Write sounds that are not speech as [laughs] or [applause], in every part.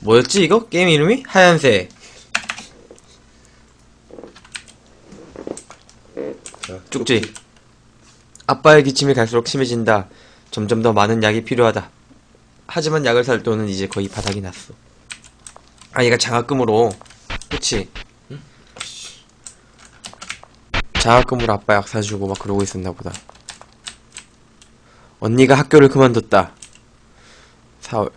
뭐였지 이거? 게임 이름이? 하얀색. 자, 쪽지. 아빠의 기침이 갈수록 심해진다. 점점 더 많은 약이 필요하다. 하지만 약을 살 돈은 이제 거의 바닥이 났어. 아 얘가 장학금으로. 그치? 장학금으로 아빠 약 사주고 막 그러고 있었나 보다. 언니가 학교를 그만뒀다. 4월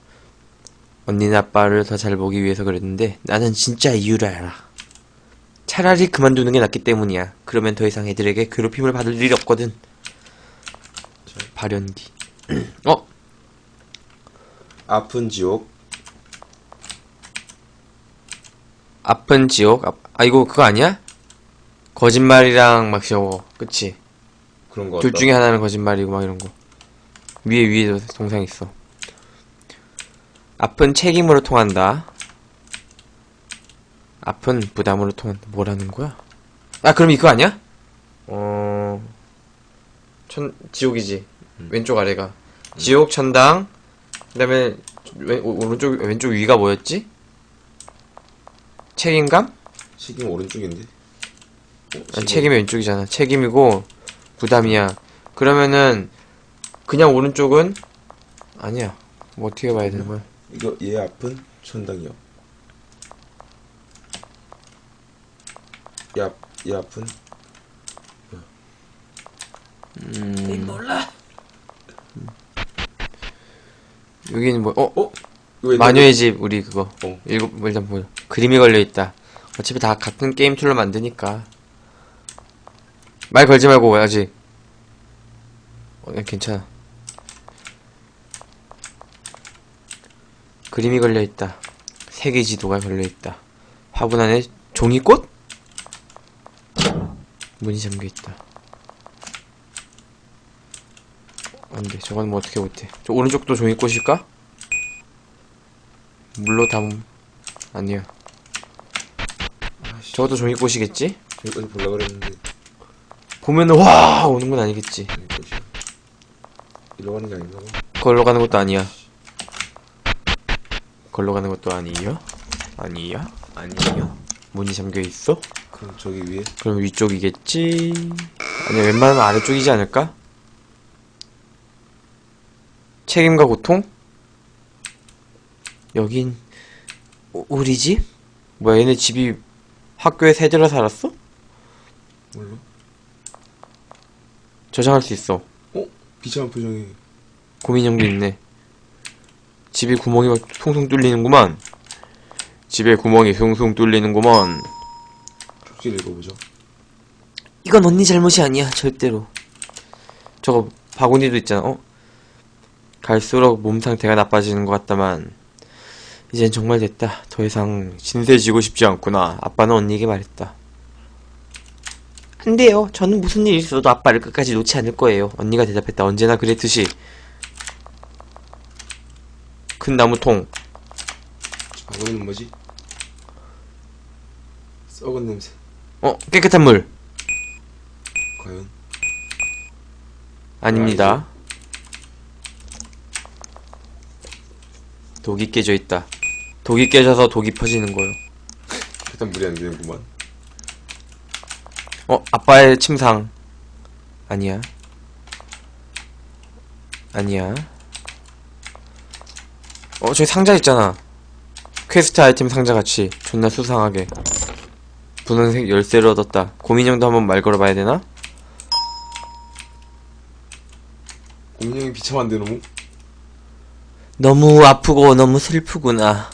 언니는 아빠를 더 잘 보기 위해서 그랬는데 나는 진짜 이유를 알아 차라리 그만두는 게 낫기 때문이야. 그러면 더 이상 애들에게 괴롭힘을 받을 일이 없거든. 발연기. [clears throat] 어? 아픈 지옥. 아픈 지옥? 아, 아, 이거 그거 아니야? 거짓말이랑 막 저거. 그치? 그런 거 둘 같다. 중에 하나는 거짓말이고 막 이런 거. 위에 위에도 동상 있어. 아픈 책임으로 통한다. 아픈 부담으로 통한다. 뭐라는 거야? 아, 그럼 이거 아니야? 어, 천, 지옥이지. 왼쪽 아래가. 지옥, 천당, 그 다음에, 왼, 오- 오른쪽, 왼쪽 위가 뭐였지? 책임감? 책임 오른쪽인데. 어, 아니, 책임이 왼쪽이잖아. 책임이고 부담이야. 그러면은 그냥 오른쪽은 아니야. 뭐 어떻게 봐야 되는 거야? 이거 얘 아픈 천당이요. 얘, 앞- 얘 아픈 음. 여기는 뭐? 어? 어? 이거 옛날에- 마녀의 집 우리 그거. 어. 일곱 일단 뭐 그림이 걸려 있다. 어차피 다 같은 게임 툴로 만드니까 말 걸지 말고 아직. 어, 야, 괜찮아. 그림이 걸려 있다. 세계 지도가 걸려 있다. 화분 안에 종이꽃? 문이 잠겨 있다. 안돼, 저건 뭐 어떻게 못해. 저 오른쪽도 종이꽃일까? 물로 담음 아니야. 저것도 종이꽃이겠지? 여기까지 보려고 그랬는데. 보면은 와 오는 건 아니겠지. 여기까지. 이러 가는 게 아닌가 봐. 걸로 가는 것도 아니야. 걸로 가는 것도 아니야? 아니야? 아니야? 문이 잠겨 있어? 그럼 저기 위에 그럼 위쪽이겠지. 아니야 웬만하면 아래쪽이지 않을까? 책임과 고통? 여긴 우- 우리 집? 뭐야 얘네 집이 학교에 새들어 살았어? 뭘로? 저장할 수 있어. 어? 비참한 표정이. 고민형도 있네. 집에 구멍이 막 퉁퉁 뚫리는구만. 집에 구멍이 퉁퉁 뚫리는구만. 쪽지를 읽어보죠. 이건 언니 잘못이 아니야, 절대로. 저거, 바구니도 있잖아, 어? 갈수록 몸 상태가 나빠지는 것 같다만, 이젠 정말 됐다. 더 이상 신세지고 싶지 않구나. 아빠는 언니에게 말했다. 안 돼요. 저는 무슨 일 있어도 아빠를 끝까지 놓지 않을 거예요. 언니가 대답했다. 언제나 그랬듯이. 큰 나무통. 저 바구니는 뭐지? 썩은 냄새. 어, 깨끗한 물. 과연? 아닙니다. 독이 깨져 있다. 독이 깨져서 독이 퍼지는 거요. [laughs] 일단 물이 안 되는구만. 어, 아빠의 침상. 아니야. 아니야. 어, 저기 상자 있잖아. 퀘스트 아이템 상자 같이. 존나 수상하게. 분홍색 열쇠를 얻었다. 고민형도 한번 말 걸어봐야 되나? 고민형이 비참한데 너무? 너무 아프고 너무 슬프구나.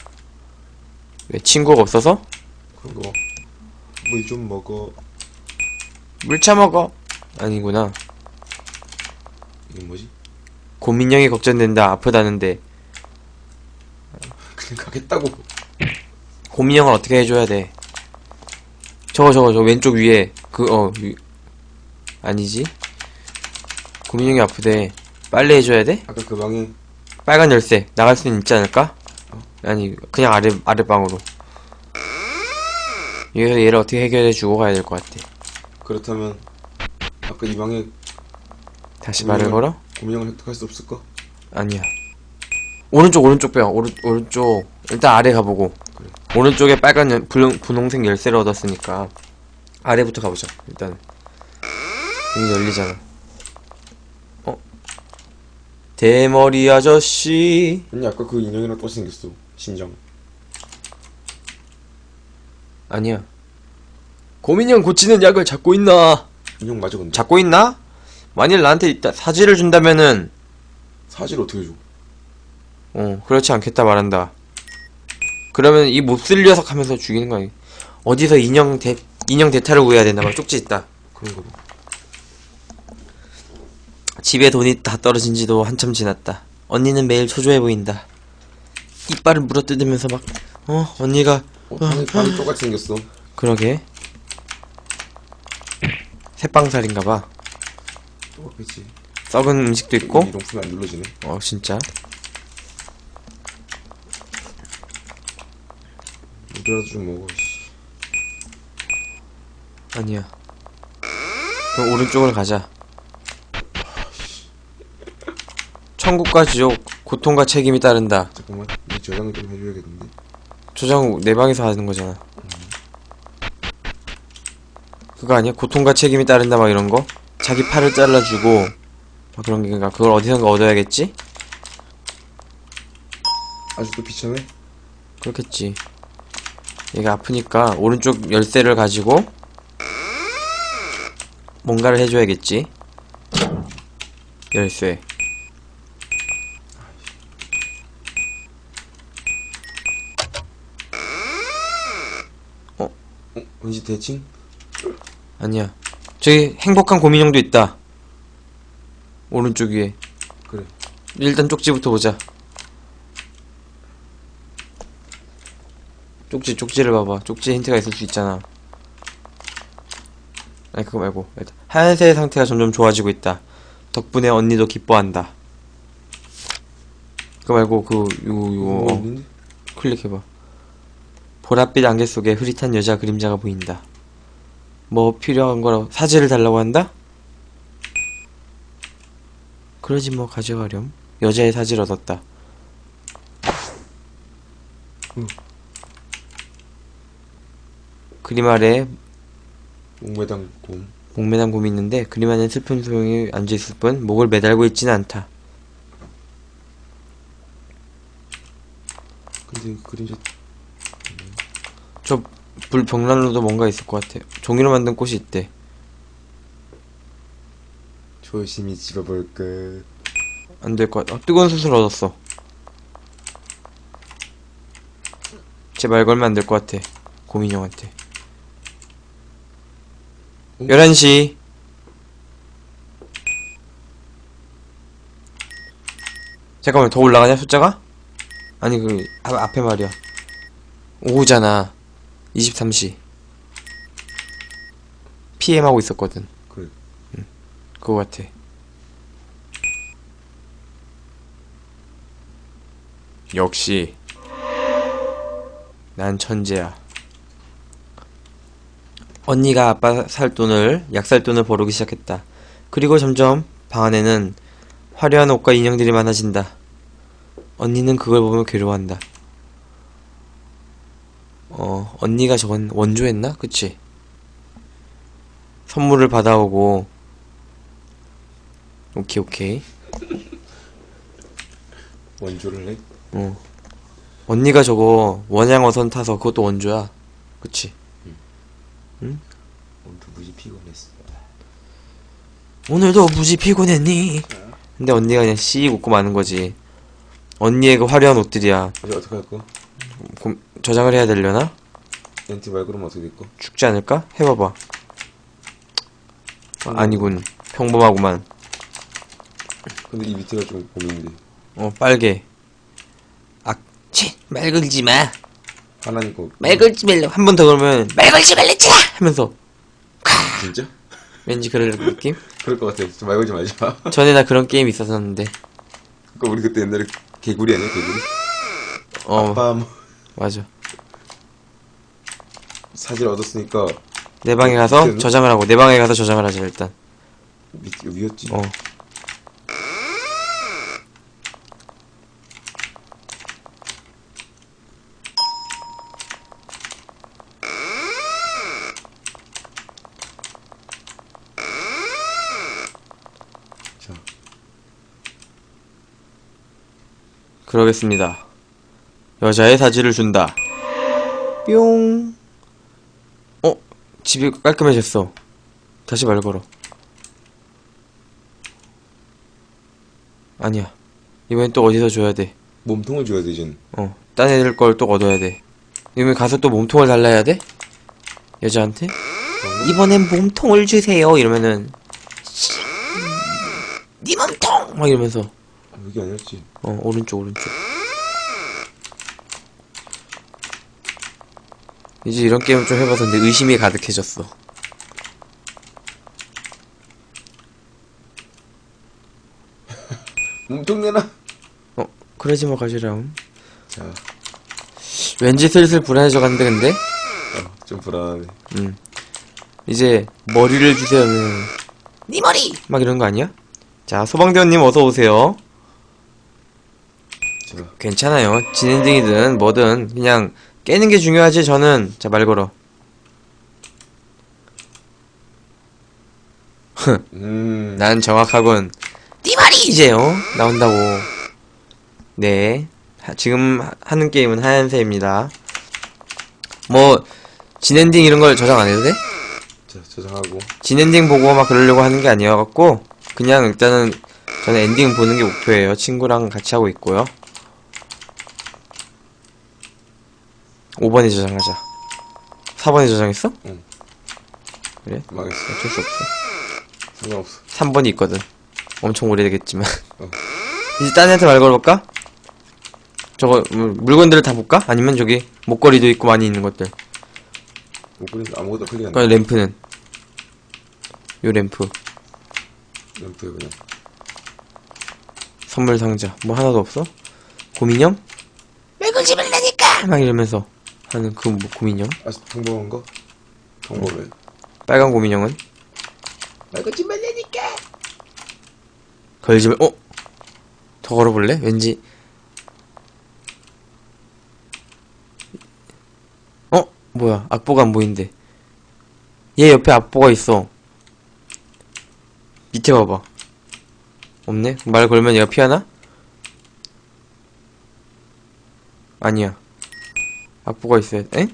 왜 친구가 없어서? 그런 거. 물 좀 먹어. 물 처먹어. 아니구나. 이게 뭐지? 고민형이 걱정된다. 아프다는데. 가겠다고. 고민형을 어떻게 해줘야 돼? 저거 저거 저 왼쪽 위에 그 어 아니지? 고민형이 아프대. 빨리 해줘야 돼? 아까 그 방에 빨간 열쇠 나갈 수는 있지 않을까? 아니 그냥 아래 아래 방으로. 여기서 얘를 어떻게 해결해 주고 가야 될 것 같아. 그렇다면 아까 이 방에 다시 말을 걸어? 고민형을 획득할 수 없을까? 아니야. 오른쪽 오른쪽 뼈 오른 오른쪽. 일단 아래 가보고. 오른쪽에 빨간 연- 분홍, 분홍색 열쇠를 얻었으니까 아래부터 가보자. 일단. 여기 열리잖아. 어? 대머리 아저씨. 아니 아까 그 인형이랑 또 생겼어. 심장 아니야. 고민형 고치는 약을 잡고 있나? 인형 맞아 근데. 잡고 있나? 만일 나한테 이따 사지를 준다면은 사실 어떻게 줘 어 그렇지 않겠다 말한다. 그러면 이 몹쓸 녀석 하면서 죽이는 거 아니 어디서 인형 대 인형 대타를 구해야 되나 봐. 쪽지 있다. 그런 거도 집에 돈이 다 떨어진 지도 한참 지났다. 언니는 매일 초조해 보인다. 이빨을 물어뜯으면서 막 어 언니가 어, 방이, 방이 똑같이 생겼어. 그러게. 새빵살인가봐. 똑같겠지 썩은 음식도 있고? 이동 풀면 안 눌러지네. 어 진짜 물이라도 좀 먹어 씨. 아니야 그럼 오른쪽으로 가자 천국과 지옥 고통과 책임이 따른다 잠깐만 이 저장을 좀 해줘야겠는데 조장 내 방에서 하는 거잖아 그거 아니야? 고통과 책임이 따른다 막 이런 거? 자기 팔을 잘라주고 막 그런 게 그러니까 그걸 어디선가 얻어야겠지? 아직도 비참해? 그렇겠지 얘가 아프니까 오른쪽 열쇠를 가지고 뭔가를 해줘야겠지? 열쇠. 어? 왠지 대칭? 아니야. 저기 행복한 고민형도 있다. 오른쪽 위에. 그래. 일단 쪽지부터 보자 쪽지 쪽지를 봐봐. 쪽지에 힌트가 있을 수 있잖아. 아니 그거 말고. 일단 하얀새의 상태가 점점 좋아지고 있다. 덕분에 언니도 기뻐한다. 그거 말고 그 요거 뭐 요거 어, 없는데? 클릭해봐. 보랏빛 안개 속에 흐릿한 여자 그림자가 보인다. 뭐 필요한 거라고 사지를 달라고 한다? 그러지 뭐 가져가렴. 여자의 사지를 얻었다. 응. 그림 아래 목매당 곰. 목매단 곰이 있는데 그림 안에 슬픈 소용이 앉아있을 뿐 목을 매달고 있지는 않다. 근데 그 그림자 저 불 벽난로도 뭔가 있을 것 같아 종이로 만든 꽃이 있대. 조심히 집어볼까 안될 것 같아. 어, 뜨거운 수술 얻었어. 제말 걸면 안 될 것 같아. 고민형한테. 어? 11시. 잠깐만 더 올라가냐 숫자가? 아니 그 앞, 앞에 말이야. 오후잖아. 23시. PM 하고 있었거든. 그래 그거 같아. 역시. 난 천재야 언니가 아빠 살 돈을 약살 돈을 벌기 시작했다 그리고 점점 방 안에는 화려한 옷과 인형들이 많아진다 언니는 그걸 보며 괴로워한다 어 언니가 저건 원조했나? 그치? 선물을 받아오고 오케이 오케이 원조를 해? 어 언니가 저거 원양어선 타서 그것도 원조야 그치? 오늘도 무지 피곤했어 오늘도 무지 피곤했니? 근데 언니가 그냥 씩 웃고 마는 거지 언니의 그 화려한 옷들이야 이제 어떻게 할까? 고- 저장을 해야 되려나? 렌트 말 그러면 어떻게 될까? 죽지 않을까? 해봐봐 아, 아니군 평범하구만 근데 이 밑에가 좀 고민인데 어 빨개 악치 말 걸지 마 하나니까 말 걸지 말라 한번 더 그러면 말 걸지 말랬잖아 하면서 진짜? 왠지 그럴 느낌? [laughs] 그럴 것 같아. 진짜 말 걸지 말자 전에 나 그런 게임 있었었는데. 그니까 우리 그때 옛날에 개구리 아니야 개구리? 어. 아빠 뭐. 맞아. 사진 얻었으니까 내 방에 가서 밑에는? 저장을 하고 내 방에 가서 저장을 하자 일단. 밑, 위였지. 어 그러겠습니다. 여자의 사지를 준다. 뿅. 어? 집이 깔끔해졌어. 다시 말 걸어. 아니야. 이번엔 또 어디서 줘야 돼. 몸통을 줘야 돼, 이젠. 어. 딴 애들 걸 또 얻어야 돼. 이번에 가서 또 몸통을 달라야 돼? 여자한테? 이번엔 몸통을 주세요. 이러면은 네 몸통! 막 이러면서 아, 여기 아니었지. 어 오른쪽 오른쪽 이제 이런 게임 좀 해봐서 근데 의심이 가득해졌어 [laughs] 몸통 내놔! 어 그러지 마 가지람 자, 왠지 슬슬 불안해져 간대 근데 아, 좀 불안하네. 음 이제 머리를 주세요 하면 네 머리! 막 이런 거 아니야? 자 소방대원님 어서 오세요 자, 괜찮아요 진엔딩이든 뭐든 그냥 깨는 게 중요하지 저는 자 말 걸어 [laughs] 음, 난 정확하군. 네 말이 이제 어 나온다고. 네, 하- 지금 하- 하는 게임은 하얀새입니다. 뭐 진엔딩 이런 걸 저장 안 해도 돼? 자, 저장하고. 진엔딩 보고 막 그러려고 하는 게 아니어갖고 그냥 일단은 저는 엔딩 보는 게 목표예요. 친구랑 같이 하고 있고요. 5번에 저장하자. 4번에 저장했어? 응. 그래? 망했어. 어쩔 수 없어. 상관없어. 3번이 있거든. 엄청 오래되겠지만. 어. [laughs] 이제 딴 애한테 말 걸어볼까? 저거, 음, 물건들을 다 볼까? 아니면 저기, 목걸이도 있고 많이 있는 것들. 목걸이 아무것도 클릭 안그 돼. 램프는. 요 램프. 램프에 그냥. 선물 상자. 뭐 하나도 없어? 고민형? 맥을 집을라니까! 막 이러면서 하는 그 뭐, 고민형. 아, 평범한 거? 평범해. 빨간 고민형은? 말고 좀 말라니까! 걸집을, 어? 더 걸어볼래? 왠지. 어? 뭐야. 악보가 안 보인대. 얘 옆에 악보가 있어. 밑에 봐봐. 없네? 말 걸면 얘가 피하나? 아니야. 악보가 있어야, 엥?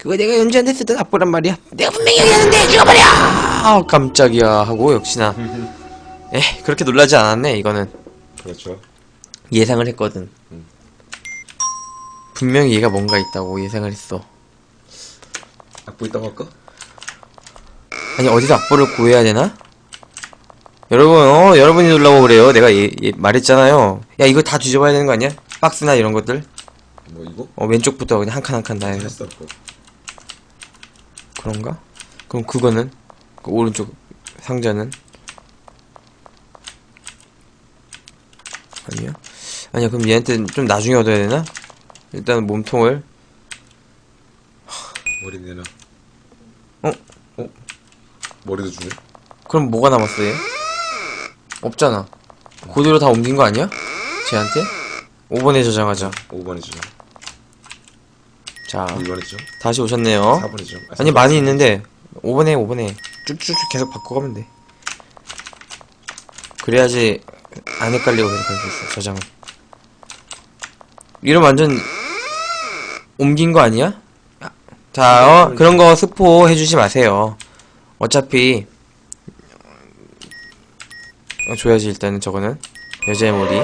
그거 내가 연주한테 쓰던 악보란 말이야. 내가 분명히 얘기하는데 죽어버려! 아, 깜짝이야. 하고, 역시나. [laughs] 에 그렇게 놀라지 않았네 이거는 그렇죠. 예상을 했거든 음. 분명히 얘가 뭔가 있다고 예상을 했어 악보 있다고 할까? 아니 어디서 악보를 구해야 되나? 여러분 어 여러분이 놀라고 그래요 내가 예, 예, 말했잖아요 야 이거 다 뒤져봐야 되는 거 아니야? 박스나 이런 것들 뭐, 이거? 어 왼쪽부터 그냥 한 칸 한칸다 해서. 그런가? 그럼 그거는 그 오른쪽 상자는 아니야? 아니야 그럼 얘한테 좀 나중에 얻어야 되나? 일단 몸통을 머리 내놔. 어? 어? 머리도 주네? 그럼 뭐가 남았어 얘? 없잖아 그대로 다 옮긴 거 아니야? 쟤한테? 5번에 저장하자 5번이죠. 자 2번이죠. 다시 오셨네요 4번이죠. 아니 많이 있는데 5번에 5번에 쭉쭉쭉 계속 바꿔가면 돼 그래야지 안 헷갈리고 계속 할수 있어 저장을 이러면 완전 옮긴 거 아니야? 자 어, 그런 거 스포 해주지 마세요 어차피 어, 줘야지 일단은 저거는 여자의 머리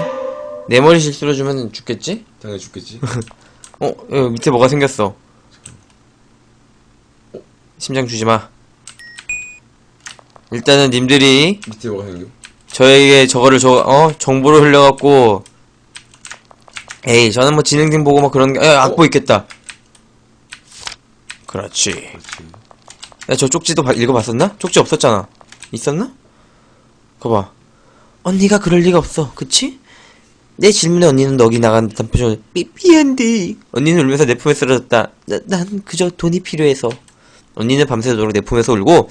내 머리 실수로 주면 죽겠지? 당연히 죽겠지. [laughs] 어, 여기 밑에 뭐가 생겼어. 어, 심장 주지 마. 일단은 님들이 밑에 뭐가 생겨? 저에게 저거를 저, 어, 정보를 흘려갖고, 에이, 저는 뭐 진행등 보고 막 그런 게, 야, 악보 있겠다. 그렇지. 그렇지. 야, 저 쪽지도 봐- 읽어봤었나? 쪽지 없었잖아. 있었나? 거봐. 언니가 그럴 리가 없어. 그치? 내 질문에 언니는 넋이 나간 듯한 표정을 미, 미안데 언니는 울면서 내 품에 쓰러졌다 나, 난 그저 돈이 필요해서 언니는 밤새도록 내 품에서 울고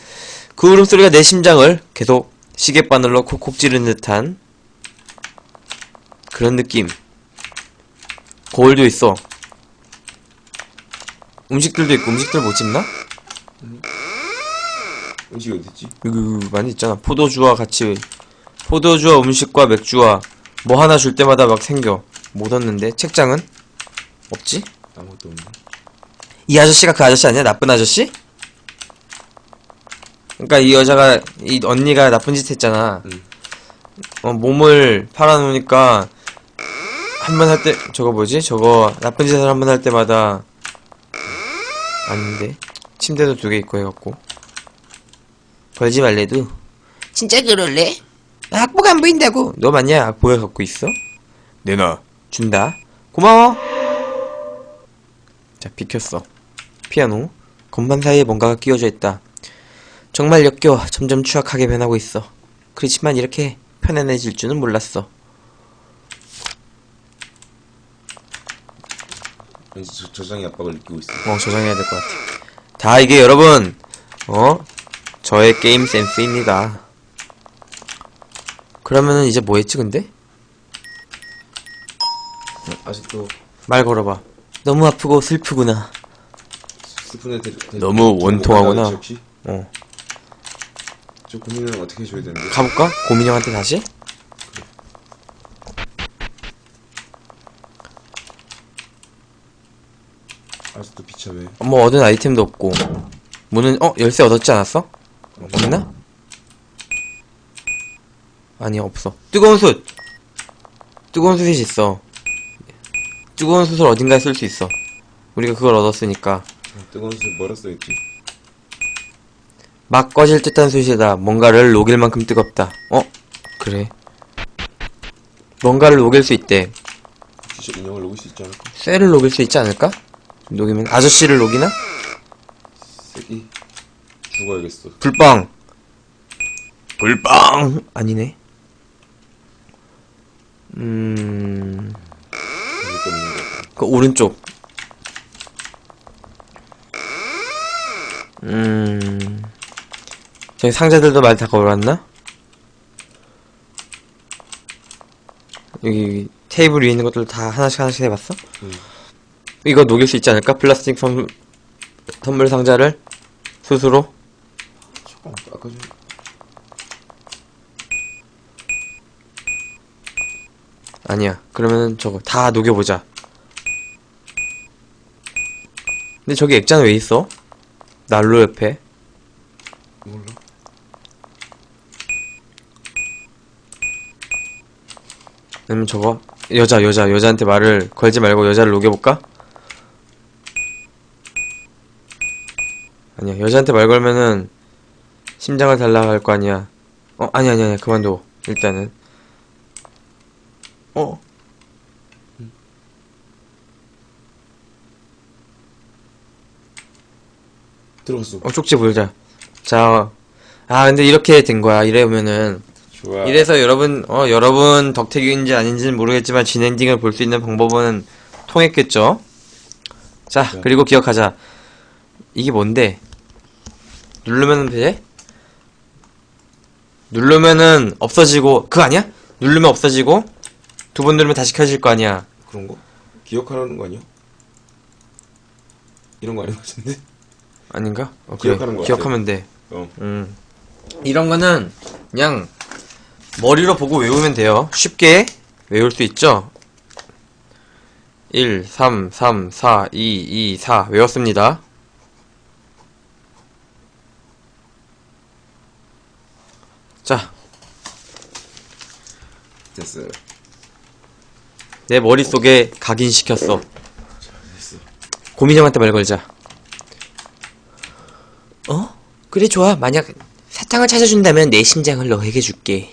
그 울음소리가 내 심장을 계속 시계바늘로 콕콕 찌르는 듯한 그런 느낌 거울도 있어 음식들도 있고 음식들 못 집나? 음식이 어딨지? 여기 많이 있잖아. 포도주와 같이 포도주와 음식과 맥주와 뭐 하나 줄 때마다 막 생겨. 못 얻는데? 책장은? 없지? 아무것도 없네. 이 아저씨가 그 아저씨 아니야? 나쁜 아저씨? 그러니까 이 여자가 이 언니가 나쁜 짓 했잖아. 응. 어, 몸을 팔아놓으니까 한 번 할 때 저거 뭐지? 저거 나쁜 짓을 한 번 할 때마다 아닌데 침대도 두 개 있고 해갖고 벌지 말래도 진짜 그럴래? 나 악보가 안 보인다고. 너 맞냐? 악보에 갖고 있어? 내놔. 준다. 고마워. 자 비켰어. 피아노. 건반 사이에 뭔가가 끼워져 있다. 정말 역겨워 점점 추악하게 변하고 있어. 그렇지만 이렇게 편안해질 줄은 몰랐어. 왠지 저, 저장의 압박을 느끼고 있어. 어 저장해야 될 것 같아. 다 이게 여러분 어? 저의 게임 센스입니다 그러면은 이제 뭐 했지 근데? 아직도 말 걸어봐 너무 아프고 슬프구나 슬픈 애들. 너무 원통하구나. 혹시? 어 저 고민은 어떻게 해줘야 되는데? 가볼까? 고민 형한테 다시? 아직도 비참해. 뭐 얻은 아이템도 없고 문은 어 열쇠 얻었지 않았어? 없나? 아니 없어 뜨거운 숯 뜨거운 숯이 있어 뜨거운 숯을 어딘가에 쓸 수 있어 우리가 그걸 얻었으니까 뜨거운 술 뭐라 써있지? 막 꺼질 듯한 숯이다 뭔가를 녹일 만큼 뜨겁다 어? 그래 뭔가를 녹일 수 있대 저 인형을 녹일 수 있지 않을까? 쇠를 녹일 수 있지 않을까? 녹이면 아저씨를 녹이나? 새끼. 죽어야겠어. 불빵 불빵 아니네 음... 그 오른쪽 음... 저기 상자들도 말다 걸어놨나? 여기, 테이블 위에 있는 것들 다 하나씩 하나씩 해봤어? 응. 이거 녹일 수 있지 않을까? 플라스틱 선, 선물 상자를 스스로? 잠깐, 아까 좀. 아니야. 그러면은 저거 다 녹여보자. 근데 저기 액자는 왜 있어? 난로 옆에. 몰라. 아니면 저거 여자 여자 여자한테 말을 걸지 말고 여자를 녹여볼까? 아니야 여자한테 말 걸면은 심장을 달라 할거 아니야 어 아니 아니 아니 그만둬 일단은 어 들어갔어. 어, 쪽지 보자 자 아 근데 이렇게 된 거야 이러면은 좋아. 이래서 여러분 어 여러분 덕택인지 아닌지는 모르겠지만 진엔딩을 볼 수 있는 방법은 통했겠죠 자 네. 그리고 기억하자 이게 뭔데 누르면 돼? 누르면은 없어지고 그거 아니야? 누르면 없어지고 두 번 누르면 다시 켜질 거 아니야 그런 거? 기억하라는 거 아니야? 이런 거 아닌 것 같은데? 아닌가? 어, 그래 기억하는 거. 기억하면 돼 어. 음. 이런 거는 그냥 머리로 보고 외우면 돼요. 쉽게 외울 수 있죠? 1, 3, 3, 4, 2, 2, 4 외웠습니다. 자, 됐어요. 내 머릿속에 각인시켰어. 고민형한테 말 걸자. 어? 그래 좋아. 만약 사탕을 찾아준다면 내 심장을 너에게 줄게.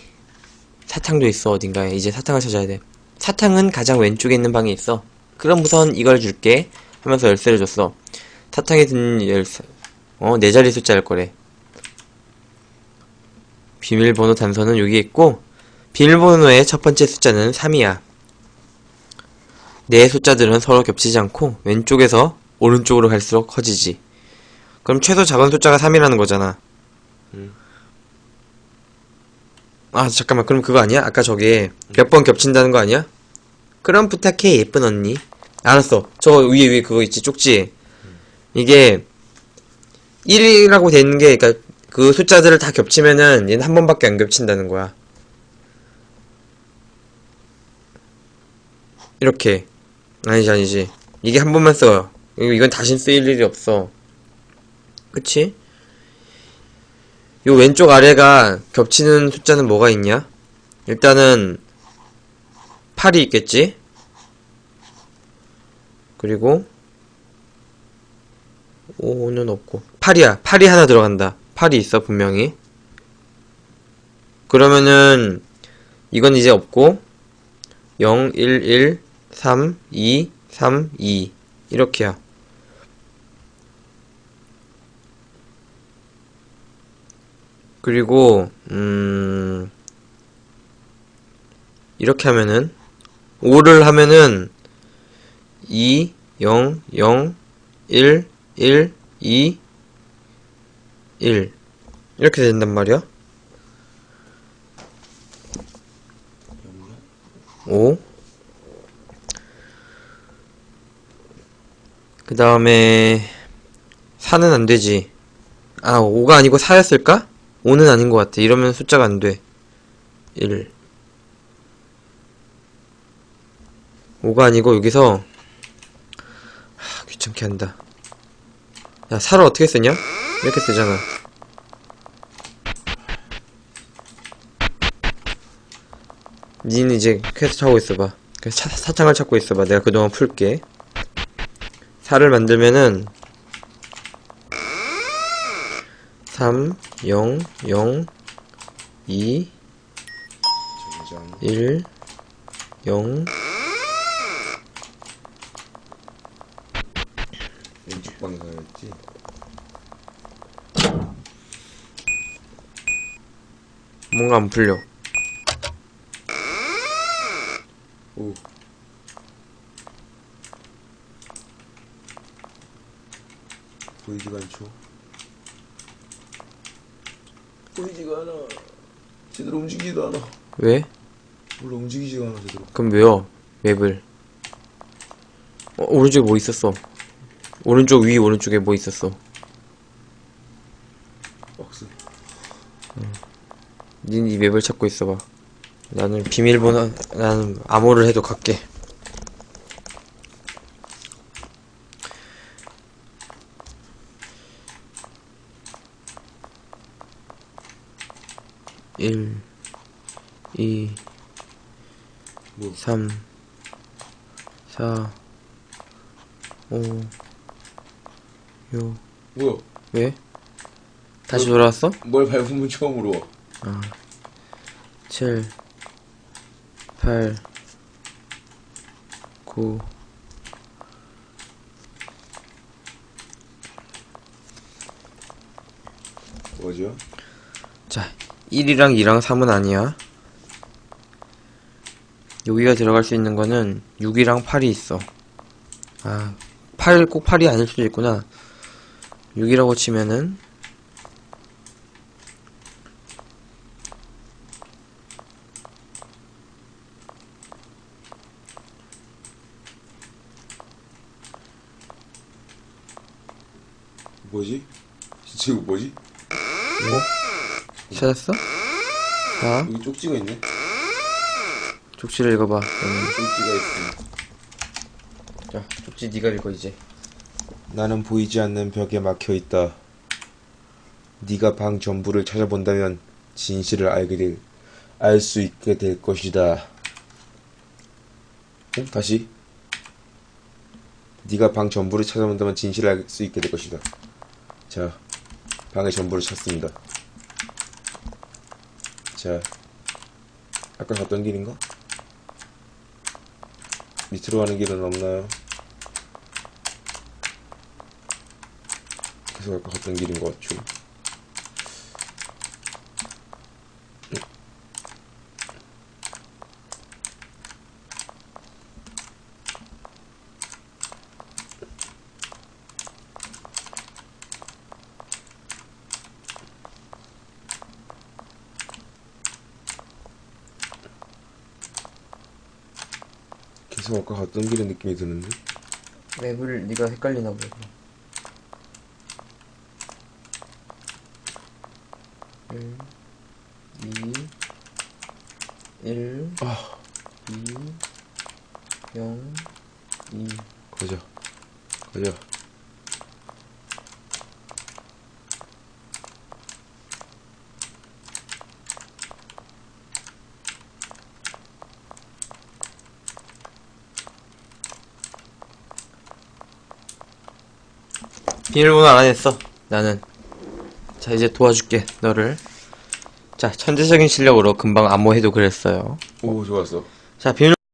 사탕도 있어 어딘가에. 이제 사탕을 찾아야 돼. 사탕은 가장 왼쪽에 있는 방에 있어. 그럼 우선 이걸 줄게. 하면서 열쇠를 줬어. 사탕에 든 열쇠. 어, 네 자리 숫자일 거래. 비밀번호 단서는 여기 있고, 비밀번호의 첫 번째 숫자는 3이야. 네 숫자들은 서로 겹치지 않고 왼쪽에서 오른쪽으로 갈수록 커지지. 그럼 최소 작은 숫자가 3이라는 거잖아. 음. 아, 잠깐만. 그럼 그거 아니야? 아까 저게 몇 번 겹친다는 거 아니야? 그럼 부탁해, 예쁜 언니. 알았어. 저 위에 위에 그거 있지, 쪽지. 이게 1이라고 돼 있는 게, 그니까 그 숫자들을 다 겹치면은 얘는 한 번밖에 안 겹친다는 거야. 이렇게 아니지 아니지. 이게 한 번만 써요. 이건 다신 쓰일 일이 없어. 그치? 요 왼쪽 아래가 겹치는 숫자는 뭐가 있냐? 일단은 8이 있겠지? 그리고 5는 없고. 8이야. 8이 하나 들어간다. 8이 있어 분명히. 그러면은 이건 이제 없고 0, 1, 1, 3, 2, 3, 2 이렇게야 그리고 음 이렇게 하면은 5를 하면은 2, 0, 0, 1, 1, 2, 1 이렇게 된단 말이야 5. 그 다음에 4는 안 되지. 아, 5가 아니고 4였을까? 5는 아닌 것 같아. 이러면 숫자가 안 돼. 1. 5가 아니고 여기서 하, 귀찮게 한다. 야, 4를 어떻게 쓰냐? 이렇게 쓰잖아. 니는 이제 퀘스트 하고 있어봐. 그 사, 사창을 찾고 있어봐. 내가 그동안 풀게. 4를 만들면은 3, 0, 0, 2, 정장 1, 0, 왼쪽 가야지? 뭔가 안 풀려. 오 보이지가 않죠 보이지가 않아 제대로 움직이지도 않아 왜? 몰라 움직이지가 않아 제대로 그럼 왜요? 맵을. 어, 오른쪽에 뭐 있었어? 오른쪽 위 오른쪽에 뭐 있었어? 박스 닌 이 맵을 찾고 있어봐. 나는 비밀번호, 나는 암호를 해도 갈게. 일, 이, 뭐 삼, 사, 오, 육, 뭐야 왜? 다시 돌아왔어? 뭘 밟으면 처음으로 와7 8 9 뭐죠? 자, 1이랑 2랑 3은 아니야. 여기가 들어갈 수 있는 거는 6이랑 8이 있어. 아, 8, 꼭 8이 아닐 수도 있구나. 6이라고 치면은, 뭐지? 진짜 이거 뭐지? 찾았어? 자, 여기 쪽지가 있네 족지를 읽어봐. 음, 쪽지가 있어 자, 족지 네가 읽어, 이제. 나는 보이지 않는 벽에 막혀 있다. 네가 방 전부를 찾아본다면 진실을 알게 될, 알 수 있게 될 것이다. 어? 다시. 네가 방 전부를 찾아본다면 진실을 알 수 있게 될 것이다. 자, 방의 전부를 찾습니다. 자, 아까 갔던 길인가? 밑으로 가는 길은 없나요? 계속 아까 갔던 길인 것 같죠. 계속 아까 갔던 길의 느낌이 드는데? 맵을 네가 헷갈리나 보다. 1, 2, 1, 아, 2, 0, 2. 가자. 가자. 비밀번호 알아냈어. 나는. 자, 이제 도와줄게, 너를. 자, 천재적인 실력으로 금방 암호해도 그랬어요. 오, 좋았어. 자, 비밀